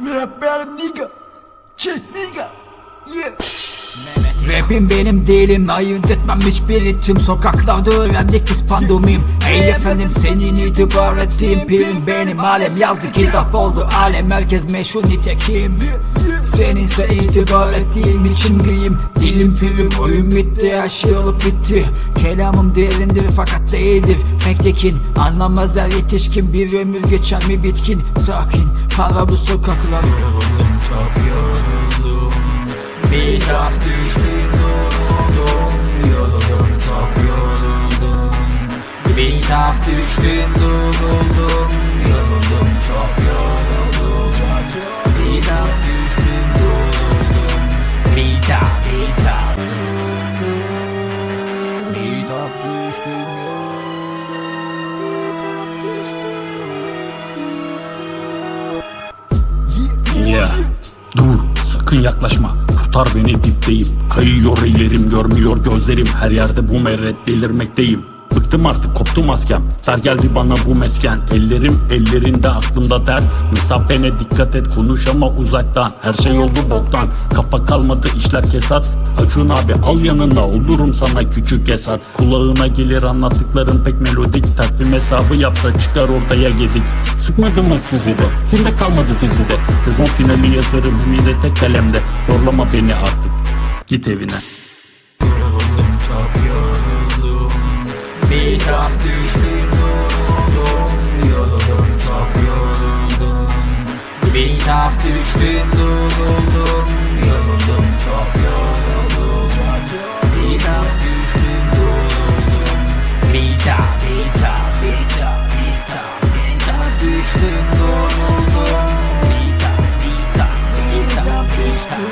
Rap benim nigga. Shit nigga. Yeah. Rapim benim değilim ayırt etmem hiçbiri. Tüm sokaklarda öğrendik biz pandemim Ey efendim senin itibar ettiğin pirim Benim. Alem yazdı kitap oldu alem Herkes meşhur nitekim. Seninse itibar ettiğim için giyim Dilim pirim oyun bitti her şey bitti. Kelamım derindir fakat değildir. Pek tekin anlamaz her yetişkin. Bir ömür geçen mi bitkin? Sakin para bu sokaklar. Yoruldum çok yoruldum bir tap düştüm yoruldum Yoruldum çok yoruldum. Bir tap düştüm yoruldum Yoruldum çok yoruldum. Bir tap düştüm yoruldum Bir tap bir tap Bir tap düştüm Ya dur sakın yaklaşma Kurtar beni dipteyim Kayıyor ellerim görmüyor gözlerim Her yerde bu meret delirmekteyim Bıktım artık koptu maskem. Dar geldi bana bu mesken. Ellerim ellerinde aklımda dert. Mesafene dikkat et konuş ama uzaktan. Her şey oldu boktan. Kafa kalmadı işler kesat. Acun abi al yanına olurum sana küçük Esat. Kulağına gelir anlattıkların pek melodik. Takvim hesabı yapsa çıkar ortaya gedik. Sıkmadı mı sizi de? Kimde kalmadı dizide. Sezon finali yazarım ümide tek kalemde. Zorlama beni artık. Git evine Bir tap düştüm yoruldum Yoruldum çok yoruldum. Bir tap düştüm yoruldum Bir tap bir tap bir tap bir tap Bir tap düştüm bir tap bir tap bir tap